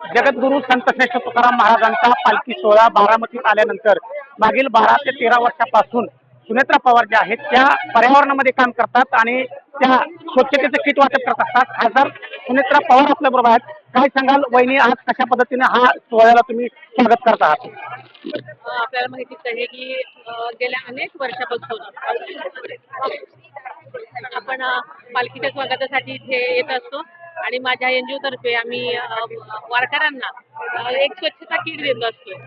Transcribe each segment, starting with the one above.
जगद्गुरु संत श्रेष्ठ तुकाराम महाराजांचा पालखी सोहळा बारामतीत आल्यानंतर मागील बारा ते तेरा वर्षापासून सुनेत्रा पवार ज्या आहेत त्या पर्यावरणामध्ये काम करतात आणि त्या स्वच्छतेचं किट वाटप करत असतात. खासदार सुनेत्रा पवार आपल्या बरोबर आहेत. काय सांगाल? वहिनी आज कशा पद्धतीने हा सोहळ्याला तुम्ही स्वागत करत आहात? आपल्याला माहितीच आहे की गेल्या अनेक वर्षापासून आपण पालखीच्या स्वागतासाठी इथे येत असतो. आणि माझ्या एनजीओ तर्फे आम्ही वारकऱ्यांना एक स्वच्छता किट देत असतो.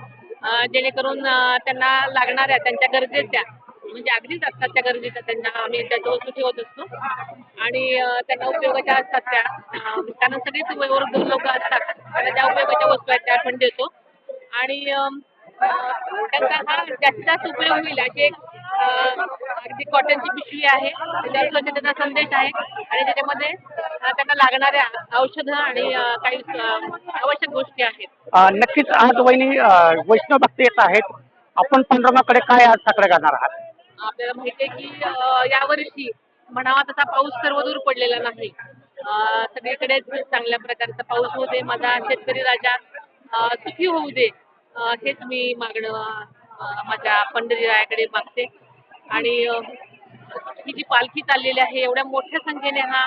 जेणेकरून त्यांना लागणाऱ्या त्यांच्या गरजेच्या म्हणजे अगदीच असतात त्या गरजेच्या त्यांना आम्ही त्याच्या वस्तू ठेवत असतो. आणि त्यांना उपयोगाच्या असतात त्या अ, कारण सगळेच वयोवृद्ध लोक असतात. त्यांना ज्या उपयोगाच्या वस्तू आहेत त्या आपण देतो. आणि त्यांचा हा जास्तीत जास्त उपयोग होईल अशी एक अगदी कॉटनची पिशवी आहे. त्याच्यावर स्वच्छतेचा संदेश आहे. आणि त्याच्यामध्ये त्यांना लागणाऱ्या औषधं आणि काही आवश्यक गोष्टी आहेत. नक्कीच आज वहिनी वैष्णव भक्त येत आहेत. आपण पांडुरंगाकडे काय आज साकडे घालणार आहात? आपल्याला माहिती आहे की यावर्षी म्हणावा तसा पाऊस सर्वदूर पडलेला नाही. अ, सगळीकडेच चांगल्या प्रकारचा पाऊस होऊ दे माझा शेतकरी राजा सुखी होऊ दे. हेच मी मागणं माझ्या पंढरीरायाकडे मागते. आणि ही जी पालखी चाललेली आहे एवढ्या मोठ्या संख्येने हा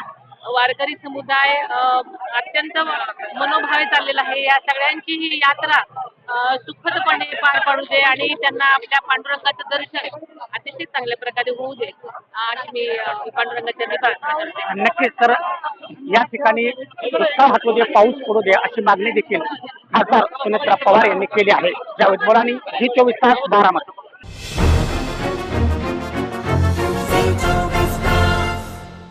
वारकरी समुदाय अत्यंत मनोभावे चाललेला आहे. या सगळ्यांची ही यात्रा सुखदपणे पार पाडू दे आणि त्यांना आपल्या पांडुरंगाचं दर्शन अतिशय चांगल्या प्रकारे होऊ दे अशी मी पांडुरंगाच्या प्रार्थना करते. नक्कीच तर या ठिकाणी दे पाऊस पडू दे अशी मागणी देखील खासदार सुनेत्रा पवार यांनी केली आहे. ज्या बोरानी जी चोवीस तास बारामती.